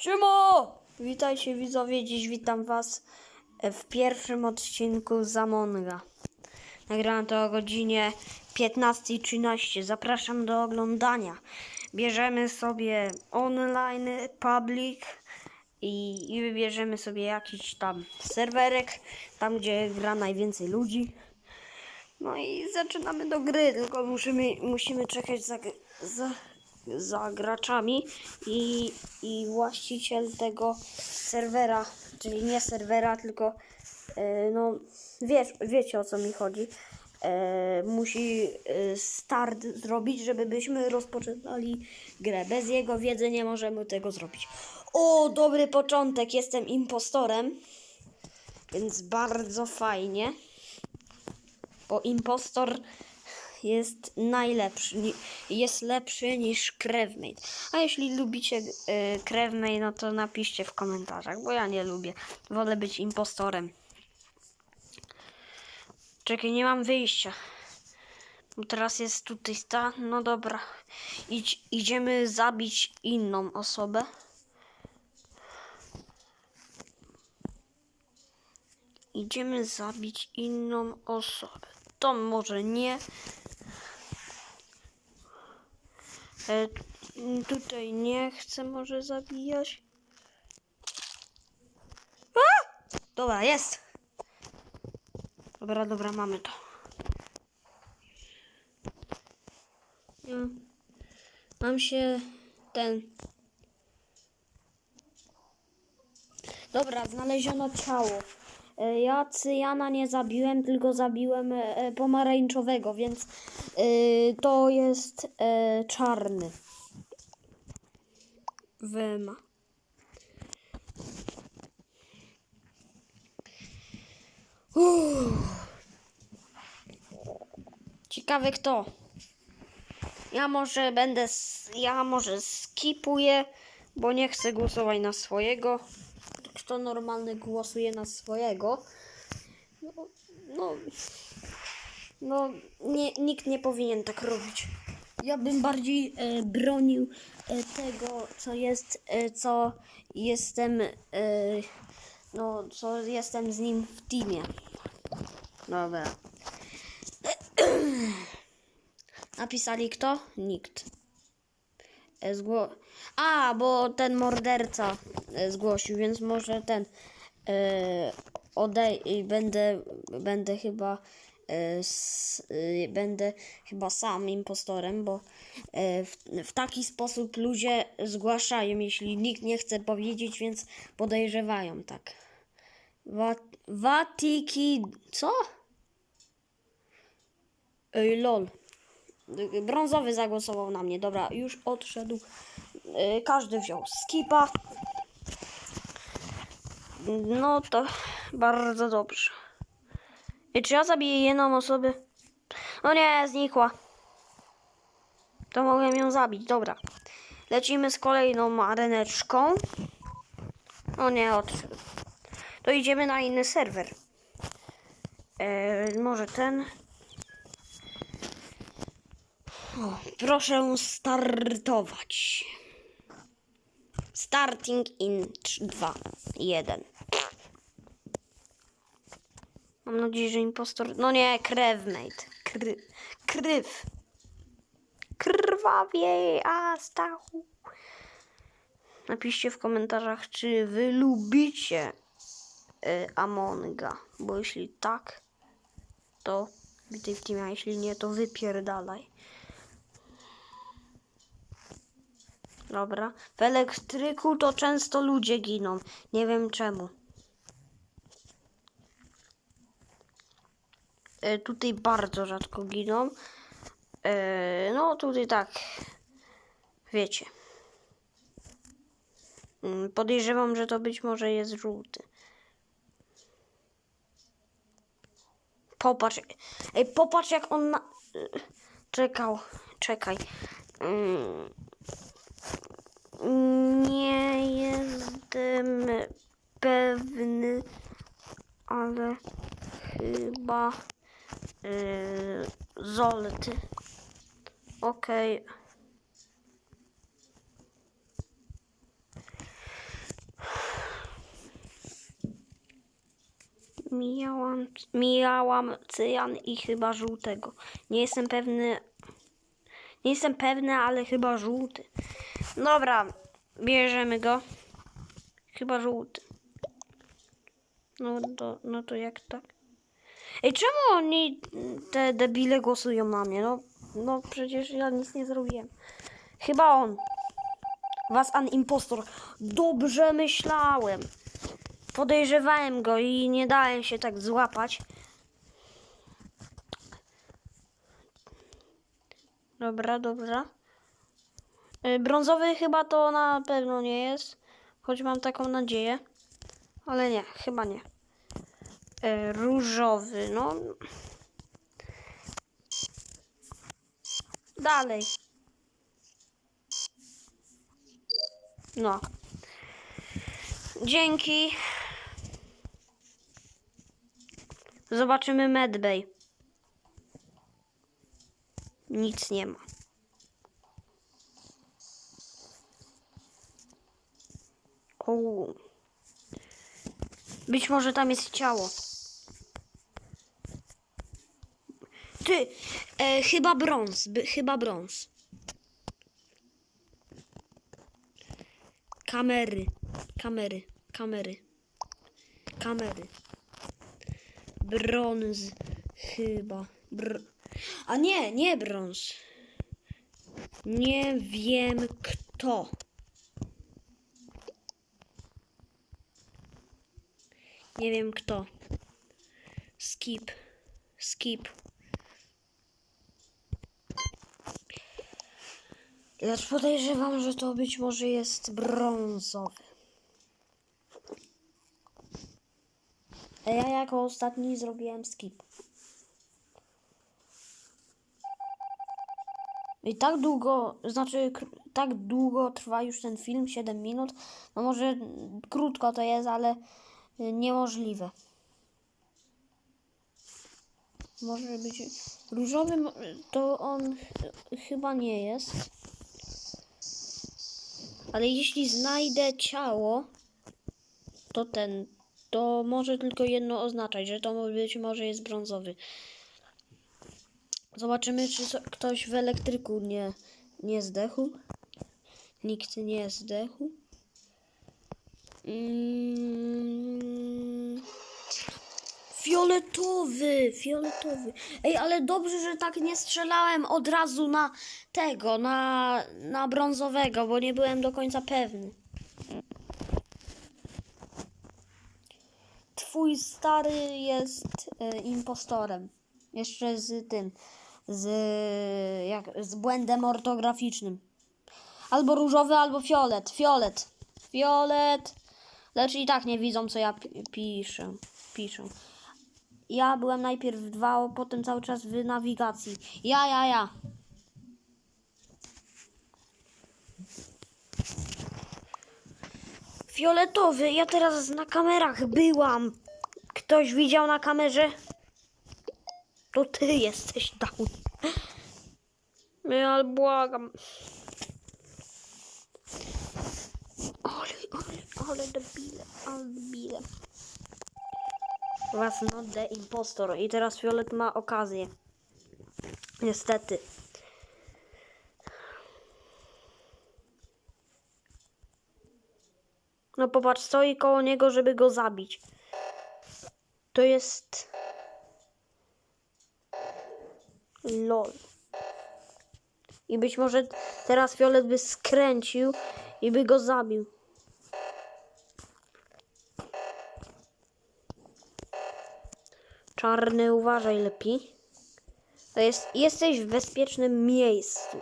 Siemo! Witajcie widzowie, dziś witam was w pierwszym odcinku Zamonga. Nagrałem to o godzinie 15.13. Zapraszam do oglądania. Bierzemy sobie online, public i, i wybierzemy sobie jakiś tam serwerek, tam gdzie gra najwięcej ludzi. No i zaczynamy do gry, tylko musimy, musimy czekać za, za, za graczami i, i właściciel tego serwera, czyli nie serwera, tylko e, no wiesz, wiecie o co mi chodzi. E, musi e, start zrobić, żeby byśmy rozpoczynali grę. Bez jego wiedzy nie możemy tego zrobić. O, dobry początek, jestem impostorem, więc bardzo fajnie bo impostor jest najlepszy, jest lepszy niż Crewmate. A jeśli lubicie y, Crewmate, no to napiszcie w komentarzach, bo ja nie lubię. Wolę być impostorem. Czekaj, nie mam wyjścia. Bo teraz jest tutaj ta. No dobra. Idź, idziemy zabić inną osobę. Idziemy zabić inną osobę. To może nie. E, tutaj nie chcę może zabijać. A! Dobra, jest. Dobra, dobra, mamy to. Mm. Mam się ten. Dobra, znaleziono ciało. E, Ja cyjana nie zabiłem, tylko zabiłem e, e, pomarańczowego, więc to jest czarny. Wyma. Uff. Ciekawe kto. Ja może będę, ja może skipuję, bo nie chcę głosować na swojego. Kto normalny głosuje na swojego? No, no, no nie, nikt nie powinien tak robić. Ja bym bardziej e, bronił e, tego, co jest, e, co jestem, e, no, co jestem z nim w teamie. Dobra. Napisali kto? Nikt. E, Zgło... A, bo ten morderca e, zgłosił, więc może ten e, odej... będę, będę chyba e, s, e, będę chyba sam impostorem, bo e, w, w taki sposób ludzie zgłaszają, jeśli nikt nie chce powiedzieć, więc podejrzewają, tak. Wa Watiki... co? Ej, lol. Brązowy zagłosował na mnie. Dobra, już odszedł. Yy, Każdy wziął skipa. No to bardzo dobrze. I czy ja zabiję jedną osobę? No nie, znikła. To mogłem ją zabić, dobra. Lecimy z kolejną areneczką. O nie, odszedł. To idziemy na inny serwer. Yy, może ten. Proszę startować. Starting in 3, 2, 1. Mam nadzieję, że impostor... No nie, crewmate. Kry... Kryw. Krwawiej, a Stachu. Napiszcie w komentarzach, czy wy lubicie y, Amonga. Bo jeśli tak, to witaj w teamie, a jeśli nie, to wypierdalaj. Dobra. W elektryku to często ludzie giną. Nie wiem czemu. E, tutaj bardzo rzadko giną. E, no tutaj tak. Wiecie. Mm, Podejrzewam, że to być może jest żółty. Popatrz. Ej, popatrz jak on na... Czekał. Czekaj. Mm nie jestem pewny, ale chyba e, yy, Zolt. Okej. Okay. Mijałam, mijałam cyjan i chyba żółtego. Nie jestem pewny, nie jestem pewny, ale chyba żółty. Dobra, bierzemy go. Chyba żółty. No to, no to jak tak? Ej, czemu oni, te debile, głosują na mnie? No, no przecież ja nic nie zrobiłem. Chyba on. Was an impostor. Dobrze myślałem. Podejrzewałem go i nie dałem się tak złapać. Dobra, dobra. Y, Brązowy chyba to na pewno nie jest. Choć mam taką nadzieję. Ale nie, chyba nie. Y, Różowy, no. Dalej. No. Dzięki. Zobaczymy Medbay. Nic nie ma. O. Być może tam jest ciało. Ty, e, chyba brąz, by, chyba brąz. Kamery, kamery, kamery, kamery. Brąz, chyba. Br... A nie, nie brąz. Nie wiem kto. Nie wiem kto. Skip. Skip. Lecz podejrzewam, że to być może jest brązowy. A ja jako ostatni zrobiłem skip. I tak długo, znaczy tak długo trwa już ten film, 7 minut. No może krótko to jest, ale y, niemożliwe. Może być różowy, to on ch- chyba nie jest. Ale jeśli znajdę ciało, to ten, to może tylko jedno oznaczać, że to być może jest brązowy. Zobaczymy, czy ktoś w elektryku nie, nie zdechł. Nikt nie zdechł. Mm. Fioletowy, fioletowy. Ej, ale dobrze, że tak nie strzelałem od razu na tego, na, na brązowego, bo nie byłem do końca pewny. Twój stary jest e, impostorem. Jeszcze z tym, z, jak, z błędem ortograficznym. Albo różowy, albo fiolet. Fiolet. Fiolet. Lecz i tak nie widzą, co ja pi- piszę. Piszę. Ja byłem najpierw w dwa, potem cały czas w nawigacji. Ja, ja, ja. Fioletowy, ja teraz na kamerach byłam. Ktoś widział na kamerze? To ty jesteś down. Ja błagam. Ale, ale, ale debile, ale debile. Was not the impostor. I teraz Fiolet ma okazję. Niestety. No popatrz, stoi koło niego, żeby go zabić. To jest... LOL. I być może teraz Fiolet by skręcił i by go zabił. Czarny, uważaj lepiej. To jest, jesteś w bezpiecznym miejscu.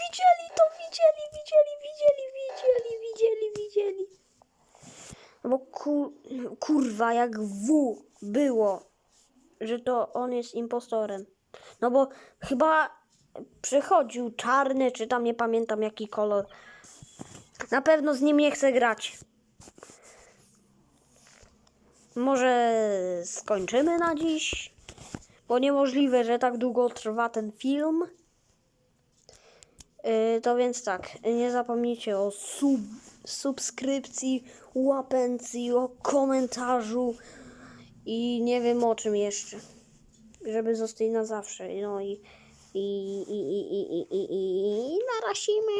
widzieli to, widzieli, widzieli, widzieli, widzieli, widzieli, widzieli. No bo ku, kurwa, jak W było, że to on jest impostorem. No bo chyba przychodził czarny, czy tam nie pamiętam jaki kolor. Na pewno z nim nie chcę grać. Może skończymy na dziś? Bo niemożliwe, że tak długo trwa ten film. Yy, to więc tak, nie zapomnijcie o sub, subskrypcji, łapencji, o komentarzu i nie wiem o czym jeszcze. Żeby zostać na zawsze. No i, i, i, i, i, i, i, i narasimy.